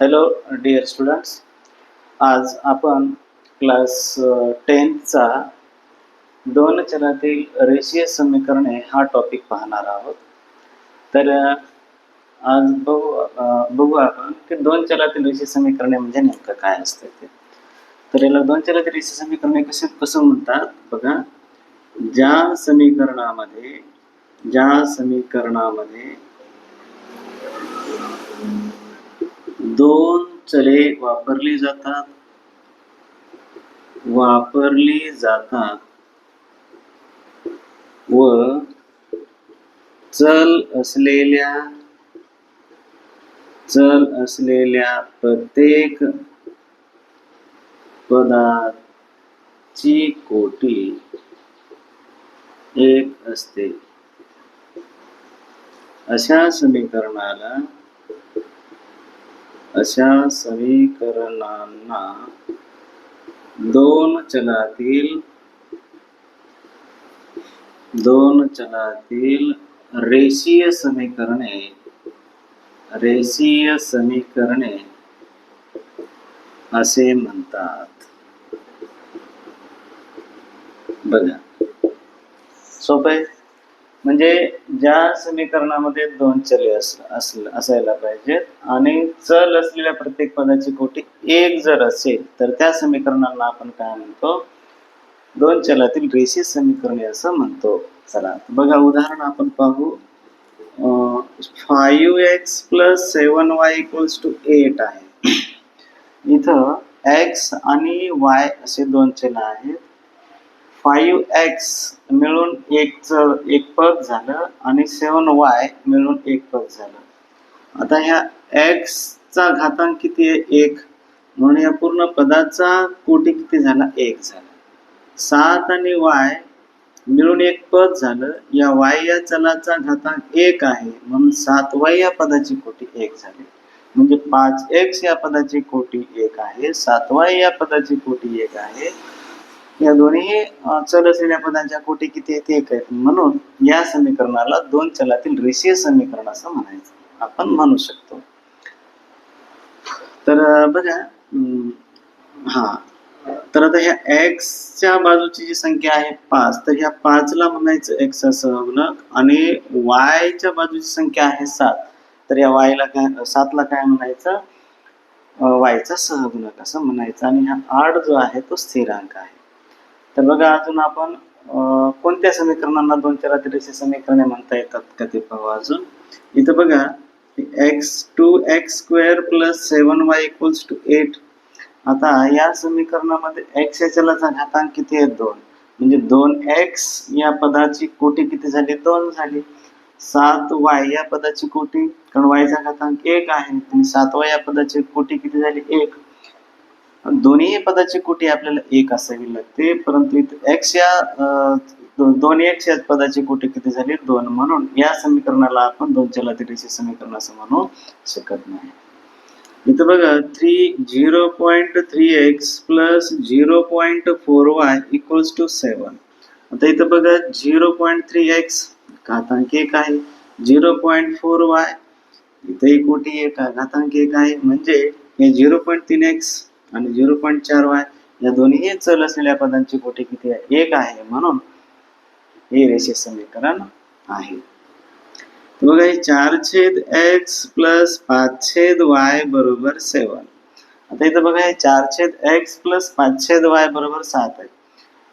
Hello dear students आज आपण class टेनचा दोन चलातील रेषीय समीकरणे हा टॉपिक पाहणार आहोत. तर आज बघू बघू आपण की दोन चलातील रेषीय समीकरणे म्हणजे नेमकं काय असतं ते. तर याला दोन चलातील रेषीय समीकरणे कसे कसं म्हणतात? बघा. ज्या समीकरणामध्ये ज्या समीकरणामध्ये दोन चले वापरली जातात. वापरली जातात. व चल असलेल्या चल असलेल्या प्रत्येक पदाची कोटी एक असते. अशा समीकरणाला अशा समीकरणांना दोन चलातील दोन चलातील रेषीय समीकरणे रेषीय समीकरणे असे म्हणतात. बघा. सोपं आहे? म्हणजे ज्या समीकरणामध्ये दोन चले अस असायला पाहिजेत आणि चल असलेल्या प्रत्येक पदाची कोटी एक जर असेल तर त्या समीकरणांना आपण काय म्हणतो? दोन चलातील रेषीय समीकरणे असं म्हणतो. चला बघा उदाहरण आपण पाहू. Five X plus seven Y equals to eight आहे. इथं एक्स आणि वाय असे दोन चल आहेत. फाईव्ह एक्स मिळून एक एक पद झालं आणि सेवन वाय मिळून एक पद झालं. आता ह्या एक्सचा घातांक किती आहे? एक. म्हणून या पूर्ण पदाचा कोटी किती झाला? एक झाला. सात आणि वाय मिळून एक पद झालं. या वाय या चलाचा घातांक एक आहे. म्हणून सात वाय या पदाची कोटी एक झाली. म्हणजे पाच एक्स या पदाची कोटी एक आहे. सात वाय या पदाची कोटी एक आहे. या दोन्ही चल असलेल्या पदांच्या कोटी किती आहेत एक आहेत. म्हणून या समीकरणाला दोन चलातील रेषीय समीकरण असं म्हणायचं. आपण म्हणू शकतो. तर बघा हा. तर आता ह्या एक्सच्या बाजूची जी संख्या आहे पाच तर ह्या पाचला म्हणायचं एक्सचा चा सहगुणक आणि वायच्या च्या बाजूची संख्या आहे सात. तर या वायला ला काय सातला काय म्हणायचं? वायचा सहगुणक असं म्हणायचं. आणि हा आठ जो आहे तो स्थिरांक आहे. तर बघा अजून आपण कोणत्या समीकरणांना दोन चार रेषीय समीकरणे म्हणता येतात का ते पाहू अजून? इथं बघा X two X square plus seven Y equals to eight आता या समीकरणामध्ये एक्स या घातांक किती आहे दोन. म्हणजे दोन एक्स या पदाची कोटी किती झाली? दोन झाली. सात वाय या पदाची कोटी कारण वायचा घातांक एक आहे. आणि सात वाय या पदाची कोटी किती झाली? एक. दोन्ही पदाची कोटी आपल्याला एक असावी लागते परंतु एक्स या अं, दोन एक्स या पदाची कोटी किती झाली? दोन म्हणून. या समीकरणाला आपण दोन चलातील समीकरण असं म्हणू शकत नाही. इथं बघा three zero point three X plus zero point four Y equals to seven आता इथं बघा झिरो पॉईंट थ्री एक्स घातांक एक आहे. झिरो पॉईंट फोर वाय इथे कोटी एक आहे. घातांक एक आहे. म्हणजे हे झिरो पॉईंट तीन एक्स आणि झिरो पॉईंट चार वाय या दोन्ही चल असलेल्या पदांची कोटी किती आहे? एक आहे म्हणून हे रेषीय समीकरण आहे. बघा हे चार छेद एक्स प्लस पाच छेद वाय बरोबर सेवन आता इथं बघा हे चार छेद एक्स प्लस पाच छेद वाय बरोबर सात आहे.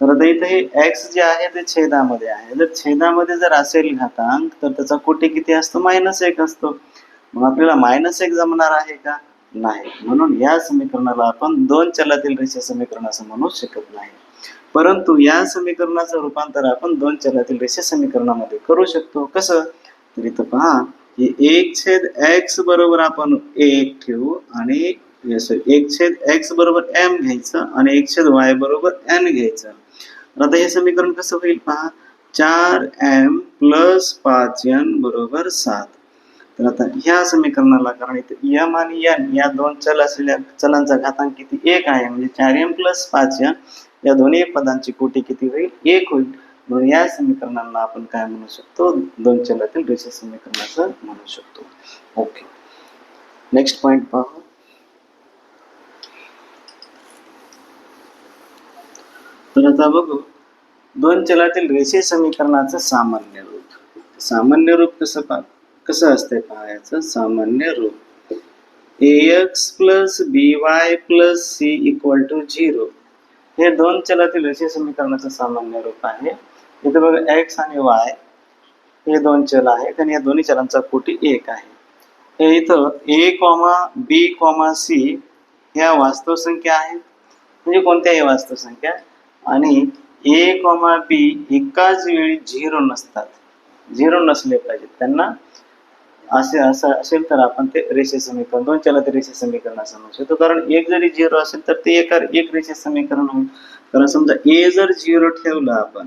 तर आता इथं हे एक्स जे आहे ते छेदामध्ये आहे. जर छेदामध्ये जर असेल घातांक तर त्याचा कोटी किती असतो? मायनस एक असतो. मग आपल्याला मायनस एक जमणार आहे का? नाही. म्हणून या समीकरणाला आपण दोन चलातील रेषीय समीकरण असं म्हणू शकत नाही. परंतु या समीकरणाचं रूपांतर आपण दोन चलातील रेषीय समीकरणामध्ये करू शकतो. कसं? तर पहा की एक छेद एक्स बरोबर आपण एक ठेवू आणि एक छेद एक्स बरोबर एम घ्यायचं आणि एक छेद वाय बरोबर एन घ्यायचं. आता हे समीकरण कसं होईल पहा? चार एम प्लस पाच एन बरोबर सात. तर आता ह्या समीकरणाला कारण इथे यम आणि एन या दोन चल असलेल्या चलांचा घातांक किती? एक आहे. म्हणजे चार एम प्लस पाच एम या दोन्ही पदांची कोटी किती होईल? एक होईल. म्हणून या समीकरणांना आपण काय म्हणू शकतो? दोन चलातील रेषे समीकरणाचं म्हणू शकतो. ओके. नेक्स्ट पॉइंट पाहू. तर आता बघू. दोन चलातील रेषे समीकरणाचं सामान्य रूप. सामान्य रूप कसं पाहू? कसं असतंय पाहायचं? सामान्य रूप. A X plus B Y plus C equal to zero हे दोन चलातील रेषीय समीकरणाचं सामान्य रूप आहे. इथे बघा एक्स आणि वाय हे दोन चल आहेत आणि या दोन्ही चलांचा कोटी एक आहे. हे इथं A comma B comma C ह्या वास्तव संख्या आहेत. म्हणजे कोणत्याही वास्तव संख्या आणि ए कॉमा बी एकाच वेळी झिरो नसतात. झिरो नसले पाहिजेत त्यांना. असे असं असेल तर आपण ते रेषे समीकरण दोन चला ते रेषे समीकरण असं म्हणू शकतो कारण एक जरी झिरो असेल तर ते एका एक रेषे समीकरण होईल. कारण समजा ए जर झिरो ठेवलं आपण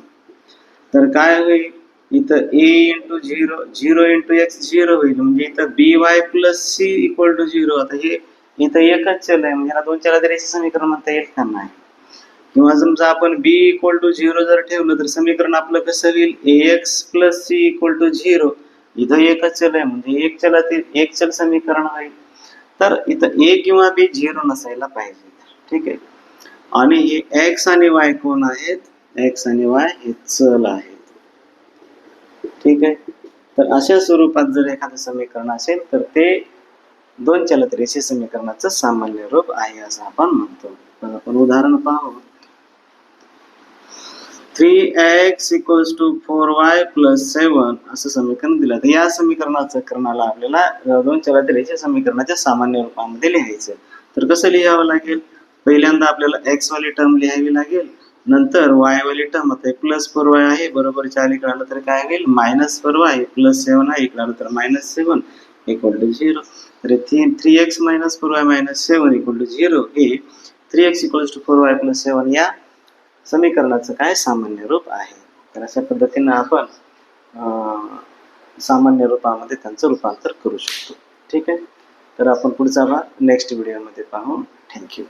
तर काय होईल? इथं A into zero zero into X zero होईल. म्हणजे इथं B Y plus C equal to zero आता हे इथं एकच चल आहे. म्हणजे दोन चला रेषे समीकरण म्हणता येईल का नाही? किंवा समजा आपण बी इक्वल टू झिरो जर ठेवलं तर समीकरण आपलं कसं होईल? A X plus C equal to zero इथं एकच चल आहे म्हणजे एक चलातील एक चल समीकरण आहे. तर इथं ए किंवा बी झिरो नसायला पाहिजे. ठीक आहे? आणि हे एक्स आणि वाय कोण आहेत? एक्स आणि वाय हे चल आहेत. ठीक आहे? तर अशा स्वरूपात जर एखादं समीकरण असेल तर ते दोन चलत रेषे समीकरणाचं सामान्य रूप आहे असं आपण म्हणतो. तर आपण उदाहरण पाहू. Three X equals to four Y plus seven असं समीकरण दिलं. तर या समीकरणाचं करणाला आपल्याला दोन चलात रेषे समीकरणाच्या सामान्य रूपामध्ये लिहायचं तर कसं लिहावं लागेल? पहिल्यांदा आपल्याला एक्स वाली टर्म लिहावी लागेल. नंतर वाय वाली टर्म आता प्लस फोर वाय आहे बरोबर चार इकडे आलं तर काय होईल? Minus four Y plus seven आहे इकडे आलं तर minus seven equal to zero तर three three X minus four Y minus seven equal to zero हे three X equals to four Y plus seven या समीकरणाचं काय सामान्य रूप आहे? तर अशा पद्धतीनं आपण सामान्य रूपामध्ये त्यांचं रूपांतर करू शकतो. ठीक आहे? तर आपण पुढचा भाग नेक्स्ट व्हिडिओमध्ये पाहू. थँक्यू